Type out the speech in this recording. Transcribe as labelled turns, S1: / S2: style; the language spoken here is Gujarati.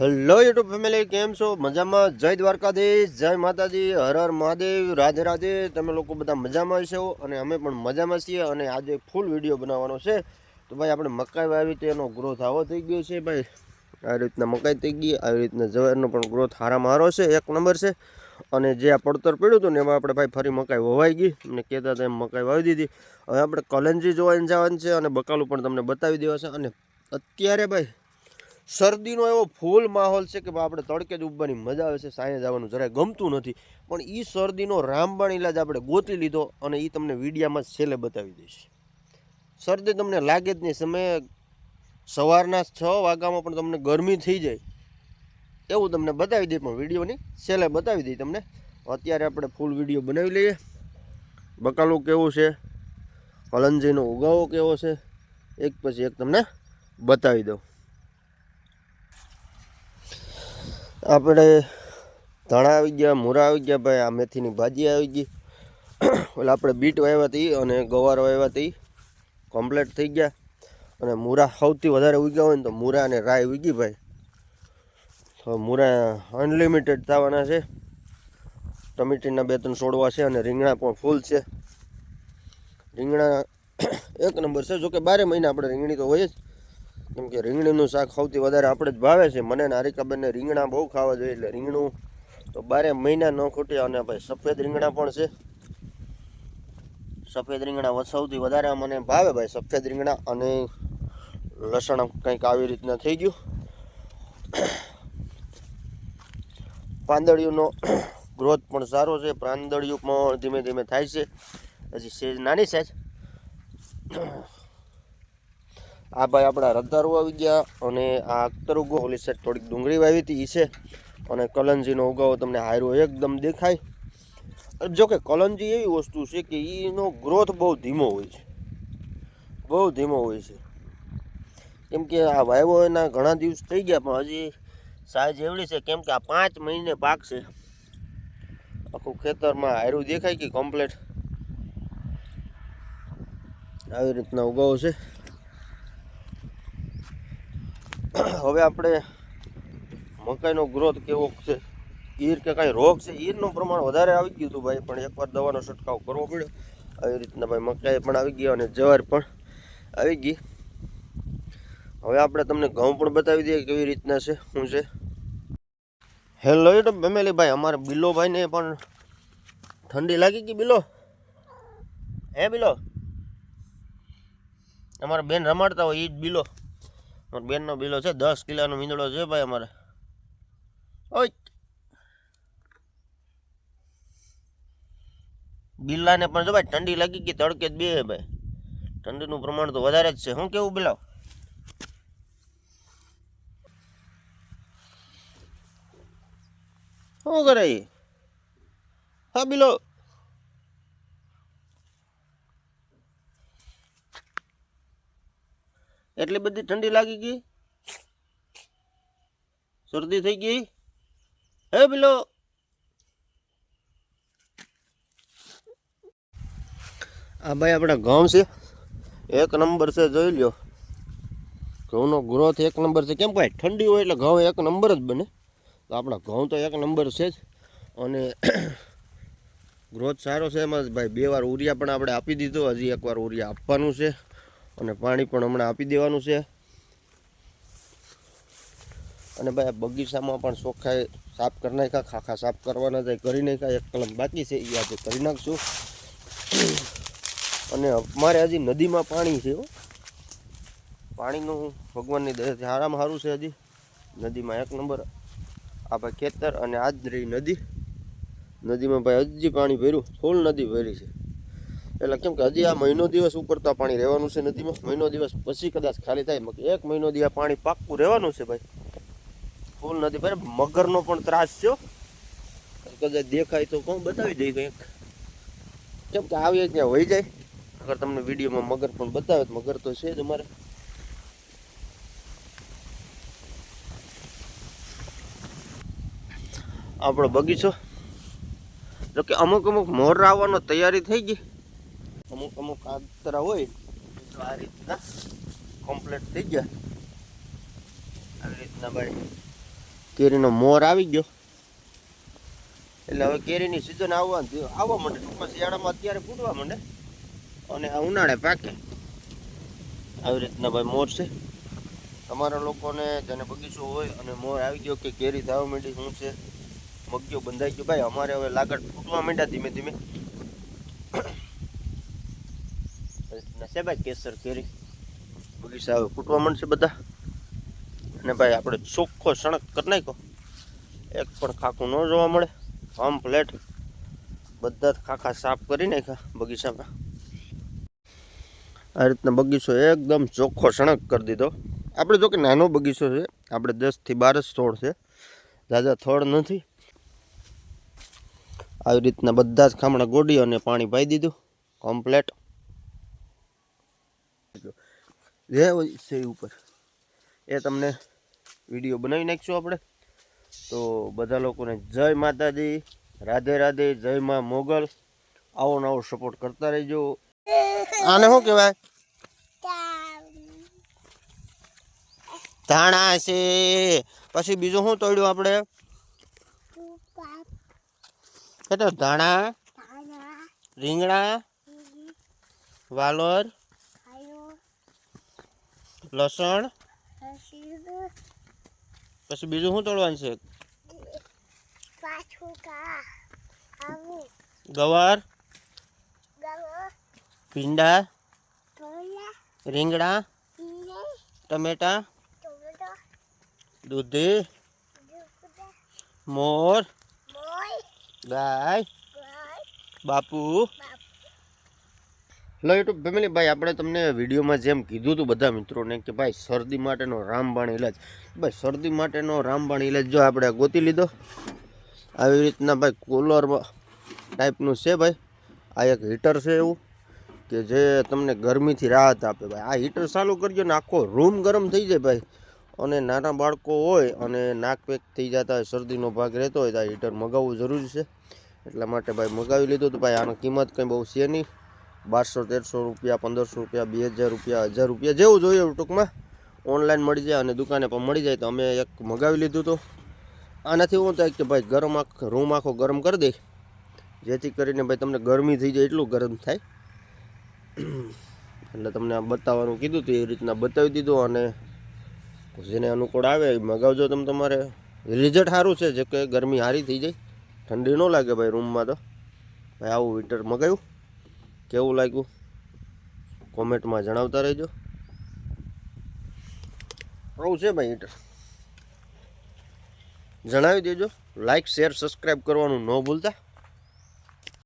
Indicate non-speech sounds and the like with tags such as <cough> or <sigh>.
S1: હેલો યુટ્યુબ ફેમિલી કેમ છો? મજામાં? જય દ્વારકાધીશ, જય માતાજી, હર હર મહાદેવ, રાધે રાધે. તમે લોકો બધા મજામાં છો અને અમે પણ મજામાં છીએ અને આજે ફૂલ વીડિયો બનાવવાનો છે. તો ભાઈ, આપણે મકાઈ વાવી તો એનો ગ્રોથ આવો થઈ ગયો છે ભાઈ. આવી રીતના મકાઈ થઈ ગઈ આવી રીતના જવારનો પણ ગ્રોથ હારામાં હારો છે, એક નંબર છે. અને જે આ પડતર પડ્યું હતું ને, એમાં આપણે ભાઈ ફરી મકાઈ વવાઈ ગઈ. અને કહેતા હતા એમ મકાઈ વાવી દીધી. હવે આપણે કલંજી જોવાની જવાનું છે અને બકાલું પણ તમને બતાવી દેવા છે. અને અત્યારે ભાઈ શરદીનો એવો ફૂલ માહોલ છે કે આપણે તડકે જ ઉભવાની મજા આવે છે, સાંજે જવાનું જરાય ગમતું નથી. પણ એ શરદીનો રામબાણ ઇલાજ આપણે ગોતી લીધો અને એ તમને વિડીયામાં છેલ્લે બતાવી દઈશ. શરદી તમને લાગે જ નહીં, સમય સવારના છ વાગ્યામાં પણ તમને ગરમી થઈ જાય. એવું તમને બતાવી દઈએ, પણ વિડીયોની છેલ્લે બતાવી દઈએ તમને. અત્યારે આપણે ફૂલ વીડિયો બનાવી લઈએ. બકાલો કેવો છે? કલંજીનો ઉગાવો કેવો છે? એક પછી એક તમને બતાવી દઉં. આપણે ધાણા આવી ગયા, મૂરા આવી ગયા, ભાઈ, આ મેથીની ભાજી આવી ગઈ. એટલે આપણે બીટ વાવ્યા હતી અને ગવાર વાવ્યા હતી કમ્પ્લીટ થઈ ગયા. અને મૂરા સૌથી વધારે ઉગ્યા હોય ને તો મૂરા અને રાય ઉગી ભાઈ. તો મૂરા અનલિમિટેડ થવાના છે. ટમેટીના બે ત્રણ છોડવા છે અને રીંગણા પણ ફૂલ છે. રીંગણા એક નંબર છે. જોકે બારે મહિના આપણે રીંગણી તો હોય જ. કેમ કે રીંગણીનું શાક સૌથી વધારે આપણે જ ભાવે છે. મને ને હારિકાબેનને રીંગણા બહુ ખાવા જોઈએ એટલે રીંગણું તો બારે મહિના ન ખૂટે અને ભાઈ સફેદ રીંગણા પણ છે. સફેદ રીંગણા સૌથી વધારે મને ભાવે ભાઈ સફેદ રીંગણા અને લસણ કંઈક આવી રીતના થઈ ગયું. પાંદડીઓનો ગ્રોથ પણ સારો છે. પાંદડીઓ પણ ધીમે ધીમે થાય છે. હજી સેજ નાની સાઈઝ આ ભાઈ આપણા રતારું આવી ગયા અને આ અખ્તર ઉગો. ઓલી સાઈડ થોડીક ડુંગળી વાવી હતી છે. અને કલંજીનો ઉગાવો તમને હારો એકદમ દેખાય. જો કે કલંજી એવી વસ્તુ છે કે એનો ગ્રોથ બહુ ધીમો હોય છે. બહુ ધીમો હોય છે. કેમ કે આ વાયવો એના ઘણા દિવસ થઈ ગયા, પણ હજી સાઈઝ એવડી છે. કેમ કે આ પાંચ મહિને પાક છે. આખું ખેતરમાં હારું દેખાય કે કમ્પ્લેટ આવી રીતના ઉગાવો છે. <clears throat> હવે આપણે મકાઈનો ગ્રોથ કેવો છે? ઈર કે કાંઈ રોગ છે? ઈરનું પ્રમાણ વધારે આવી ગયું હતું ભાઈ, પણ એકવાર દવાનો છંટકાવ કરવો પડ્યો. આવી રીતના ભાઈ મકાઈ પણ આવી ગઈ અને જવાર પણ આવી ગઈ. હવે આપણે તમને ઘઉં પણ બતાવી દઈએ કેવી રીતના છે, શું છે. હેલો યુટ્યુબ ફેમિલી ભાઈ, અમારે બિલો ભાઈને પણ ઠંડી લાગી ગઈ બિલો. હે બિલો? અમારા બેન રમાડતા હોય એ જ બિલો. બેનનો બિલો છે, દસ કિલોનો મીંદડો છે ભાઈ અમારે. ઓય! બિલ્લાને પણ જો ભાઈ ઠંડી લાગી ગઈ, તડકે જ બે ભાઈ. ઠંડીનું પ્રમાણ તો વધારે જ છે. શું કેવું બિલાવ? શું કરે? હા, બિલો. એટલી બધી ઠંડી લાગી ગઈ? શરદી થઈ ગઈ? હે પેલો આ ભાઈ આપણા ઘઉં છે. એક નંબર છે, જોઈ લ્યો. ઘઉંનો ગ્રોથ એક નંબર છે. કેમ ભાઈ, ઠંડી હોય એટલે ઘઉં એક નંબર જ બને. તો આપણા ઘઉં તો એક નંબર છે જ. અને <coughs> ગ્રોથ સારો છે એમાં ભાઈ, બે વાર ઉરિયા પણ આપણે આપી દીધો. હજી એકવાર ઉરિયા આપવાનું છે. અને પાણી પણ હમણાં આપી દેવાનું છે. અને ભાઈ બગીચામાં પણ ચોખ્ખાઈ સાફ કરી નાખ્યા, ખાખા સાફ કરવાના જાય કરી નાખ્યા, એક કલમ બાકી છે એ આજે કરી નાખશું. અને અમારે હજી નદીમાં પાણી છે. પાણીનું ભગવાનની દયાથી સારામાં સારું છે હજી. નદીમાં એક નંબર આ ભાઈ ખેતર અને આજ રહી નદી. નદીમાં ભાઈ હજી પાણી ભર્યું, ફૂલ નદી ભરી છે. એટલે કેમ કે હજી આ મહિનો દિવસ ઉપરતા પાણી રહેવાનું છે નદીમાં. મહિનો દિવસ પછી કદાચ ખાલી થાય એક મહિનો દી આ પાણી પાક્કું રહેવાનું છે ભાઈ. ફૂલ નથી ભાઈ મગરનો પણ ત્રાસ છે કદાચ દેખાય તો કોણ બતાવી દઈ કંઈક. કેમ કે આવી ત્યાં વહી જાય. અગર તમને વિડીયોમાં મગર પણ બતાવે તો મગર તો છે જ અમારે. આપણો બગીચો. જોકે અમુક અમુક મોર આવવાનો તૈયારી થઈ ગઈ. અમુક અમુક આગતરા હોય, તો આ રીતના કમ્પ્લીટ થઈ ગયા. આવી રીતના ભાઈ, કેરીનો મોર આવી ગયો. એટલે હવે કેરીની સિઝન આવવા આવવા માંડે ટૂંકમાં શિયાળામાં અત્યારે ફૂટવા માંડે, અને આ ઉનાળે પાકે. આવી રીતના ભાઈ મોર છે. તમારા લોકોને જેને બગીચો હોય અને મોર આવી ગયો કે કેરી થવા માંડી, શું છે? મગ્યો, બંધાઈ ગયો. ભાઈ, અમારે હવે લાગડ ફૂટવા માંડ્યા ધીમે ધીમે. નસે ભાઈ કેસર કેરી. બગીચા હવે ફૂટવા મળશે બધા. અને ભાઈ, આપણે ચોખ્ખો સણક કરી નાખ્યો. એક પણ ખાખું ન જોવા મળે. કમ્પ્લેટ બધા જ ખાખા સાફ કરી નાખ્યા બગીચામાં. આ રીતના બગીચો એકદમ ચોખ્ખો સણક કરી દીધો. આપણે જો કે નાનો બગીચો છે. આપણે દસથી બાર જ છોડ છે. ઝાઝા થડ નથી. આવી રીતના બધા જ ખામણા ગોડી અને પાણી પાઈ દીધું. કમ્પ્લેટ જે હોય છે ઉપર. એ તમને વીડિયો બનાવી નાખીશું આપણે. તો બધા લોકોને જય માતાજી રાધે રાધે જય માં મોગલ. આવો નવો સપોર્ટ કરતા રહેજો. આને શું કહેવાય? ધાણા છે. પછી બીજું શું તોડ્યું આપણે? કેટલો? ધાણા. રીંગણા વાલોર લસણ? પછી બીજું શું તોડવાનું છે? ગવાર? ભીંડા? રીંગણા? ટમેટા? દૂધી? મોર? ગાય? બાપુ. હેલો યુટ્યુબ ફેમિલી, ભાઈ, આપણે તમને વિડીયોમાં જેમ કીધું હતું બધા મિત્રોને કે ભાઈ, શરદી માટેનો રામબાણ ઇલાજ ભાઈ, શરદી માટેનો રામબાણ ઇલાજ જો આપણે ગોતી લીધો, આવી રીતના ભાઈ કોલર ટાઈપનું છે ભાઈ. આ એક હીટર છે એવું, કે જે તમને ગરમીથી રાહત આપે ભાઈ. આ હીટર ચાલુ કરજો ને આખો રૂમ ગરમ થઈ જાય ભાઈ. અને નાના બાળકો હોય અને નાક પેક થઈ જતા હોય, શરદીનો ભાગ રહેતો હોય, તો આ હીટર મગાવવું જરૂરી છે. એટલા માટે ભાઈ, મગાવી લીધું તો ભાઈ, આની કિંમત કંઈ બહુ છે નહીં. બારસો, તેરસો રૂપિયા, પંદરસો રૂપિયા, બે હજાર રૂપિયા હજાર રૂપિયા જેવું જોઈએ ટૂંકમાં. ઓનલાઈન મળી જાય અને દુકાને પણ મળી જાય. તો અમે એક મગાવી લીધું તો. આનાથી શું થાય કે ભાઈ ગરમ આખ, રૂમ આખો ગરમ કરી દે. જેથી કરીને ભાઈ તમને ગરમી થઈ જાય એટલું ગરમ થાય. <clears throat> એટલે તમને આ બતાવવાનું કીધું હતું એ રીતના બતાવી દીધું અને જેને અનુકૂળ આવે એ મગાવજો તમે તમારે. રિઝલ્ટ સારું છે, જે કે ગરમી સારી થઈ જાય. ઠંડી ન લાગે ભાઈ રૂમમાં તો. ભાઈ આવું હીટર મગાવ્યું. કેવું લાગ્યું? કોમેન્ટમાં જણાવતા રહેજો. આવું છે ભાઈ હીટર જણાવી દેજો. લાઈક શેર સબસ્ક્રાઈબ કરવાનું ન ભૂલતા.